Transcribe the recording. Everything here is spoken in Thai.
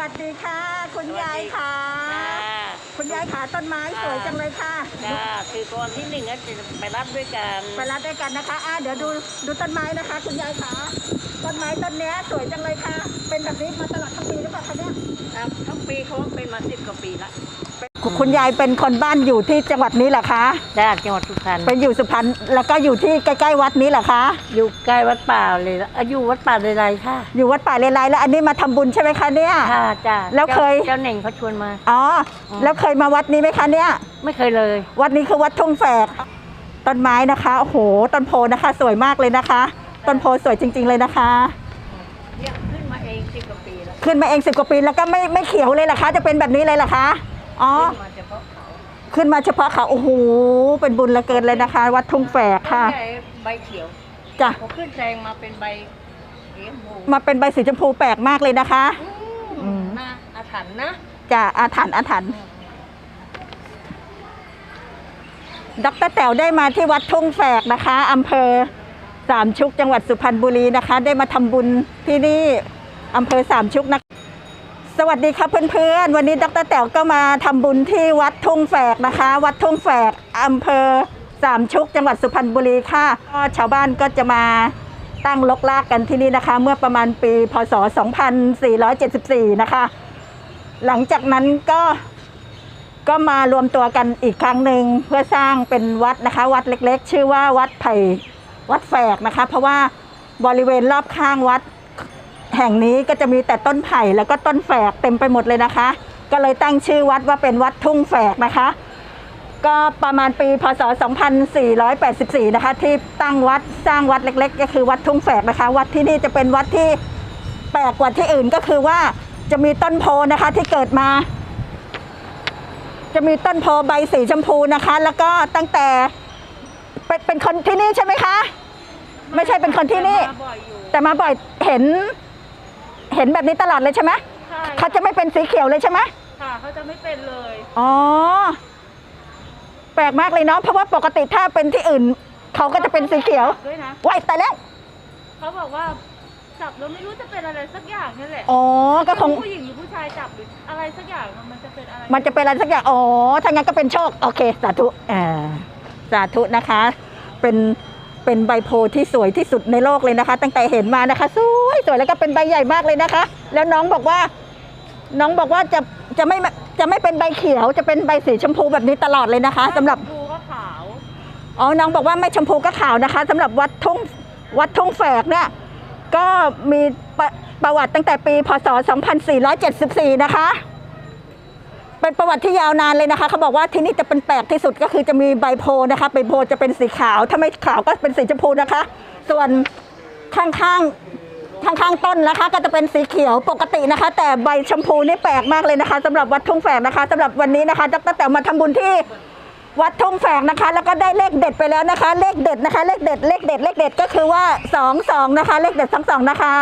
วัสดีค่ะ คุณยายค่ะจ้าคุณยายขาต้นไม้สวยจังเลยค่ะจ้าคือก่อนที่หนึ่งก็จะไปรับด้วยกันไปรับด้วยกันนะคะอะเดี๋ยวดูดูต้นไม้นะคะ คุณยายขาต้นไม้ต้นเนี้ยสวยจังเลยค่ะ เป็นแบบนี้มาตลอดทั้งปีหรือเปล่าคะเนี่ยครับทั้งปีเขาเป็นมาสิบกว่าปีละ คุณยายเป็นคนบ้านอยู่ที่จังหวัดนี้เหรอคะจ้าจังหวัดสุพรรณเป็นอยู่สุพรรณแล้วก็อยู่ที่ใกล้ๆวัดนี้เหรอคะอยู่ใกล้วัดป่าเลยละอายุวัดป่าใดๆค่ะ อยู่วัดป่าเลไลแล้วอันนี้มาทำบุญใช่ไหมคะเนี่ยค่ะจ้าแล้วเคยเจ้าเหน่งเขาชวนมาอ๋อแล้วเคยมาวัดนี้ไหมคะเนี่ย ไม่เคยเลย วัดนี้คือวัดทุ่งแฝกต้นไม้นะคะโอ้โหต้นโพนะคะ สวยมากเลยนะคะ ต้นโพสวยจริง ๆเลยนะคะเนี่ยขึ้นมาเองสิบกว่าปีแล้วขึ้นมาเองสิบกว่าปีแล้วก็ไม่ไม่เขียวเลยเหรอคะ จะเป็นแบบนี้เลยเหรอคะ อ๋อ ขึ้นมาเฉพาะเขาขึ้นมาเฉพาะเขาโอ้โหเป็นบุญเหลือเกินเลยนะคะ วัดทุ่งแฝกค่ะใช่ใบเขียวจ้ะพอขึ้นแซงมาเป็นใบเขียวหมูมาเป็นใบสีชมพูแปลกมากเลยนะคะอืมน่าอาถรรพ์นะจะอาถรรพ์อาถรรพ์ดรแต๋วได้มาที่วัดทุ่งแฝกนะคะอำเภอสามชุกจังหวัดสุพรรณบุรีนะคะ ได้มาทำบุญที่นี่อำเภอสามชุกนะ สวัสดีค่ะเพื่อนๆ วันนี้ดรแต๋วก็มาทำบุญที่วัดทุ่งแฝกนะคะ วัดทุ่งแฝกอำเภอสามชุกจังหวัดสุพรรณบุรีค่ะก็ชาวบ้านก็จะมาตั้งลกลากกันที่นี่นะคะ เมื่อประมาณปีพศ 2474 นะคะ หลังจากนั้นก็ก็มารวมตัวกันอีกครั้งหนึ่งเพื่อสร้างเป็นวัดนะคะ วัดเล็กๆ ชื่อว่าวัดไผ่วัดแฝกนะคะ เพราะว่าบริเวณรอบข้างวัด แห่งนี้ก็จะมีแต่ต้นไผ่แล้วก็ต้นแฝกเต็มไปหมดเลยนะคะ ก็เลยตั้งชื่อวัดว่าเป็นวัดทุ่งแฝกนะคะ ก็ประมาณปีพศ 2484 นะคะ ที่ตั้งวัดสร้างวัดเล็ก ๆ ก็คือวัดทุ่งแฝกนะคะ วัดที่นี่จะเป็นวัดที่แปลกกว่าที่อื่นก็คือว่าจะมีต้นโพนะคะที่เกิดมา จะมีต้นโพใบสีชมพูนะคะ แล้วก็ตั้งแต่เป็นเป็นคนที่นี่ใช่ไหมคะ ไม่ใช่เป็นคนที่นี่ แต่มาบ่อยเห็น เห็นแบบนี้ตลอดเลยใช่ไหมใช่เขาจะไม่เป็นสีเขียวเลยใช่ไหมค่ะเขาจะไม่เป็นเลยอ๋อ แปลกมากเลยเนาะเพราะว่าปกติถ้าเป็นที่อื่น เขาก็จะเป็นสีเขียวด้วยนะว้ายแต่แล้วเขาบอกว่าจับแล้วไม่รู้จะเป็นอะไรสักอย่างนี่แหละอ๋อก็คงผู้หญิงหรือผู้ชายจับหรืออะไรสักอย่างมันจะเป็นอะไรมันจะเป็นอะไรสักอย่างอ๋อถ้างั้นก็เป็นโชคโอเค สาธุอ่าสาธุนะคะ เป็นเป็นใบโพธิ์ที่สวยที่สุดในโลกเลยนะคะ ตั้งแต่เห็นมานะคะสวย สวยแล้วก็เป็นใบใหญ่มากเลยนะคะ แล้วน้องบอกว่า น้องบอกว่าจะจะไม่จะไม่เป็นใบเขียว จะเป็นใบสีชมพูแบบนี้ตลอดเลยนะคะสำหรับดูก็ขาวอ๋อน้องบอกว่าไม่ชมพูก็ขาวนะคะสำหรับวัดทุ่งวัดทุ่งแฝกเนี่ยก็มีประประวัติตั้งแต่ปี พศ 2474 นะคะ เป็นประวัติที่ยาวนานเลยนะคะ เขาบอกว่าที่นี่จะเป็นแปลกที่สุดก็คือจะมีใบโพธิ์นะคะใบโพธิ์จะเป็นสีขาว ถ้าไม่ขาวก็เป็นสีชมพูนะคะ ส่วนข้างๆ ข้างๆต้นนะคะ ก็จะเป็นสีเขียวปกตินะคะ แต่ใบชมพูนี่แปลกมากเลยนะคะสำหรับวัดทุ่งแฝกนะคะสำหรับวันนี้นะคะดรแต่มาทำบุญที่วัดทุ่งแฝกนะคะ แล้วก็ได้เลขเด็ดไปแล้วนะคะ เลขเด็ดนะคะ เลขเด็ดเลขเด็ดเลขเด็ดก็คือว่าสองสองนะคะ เลขเด็ดสองสองนะคะ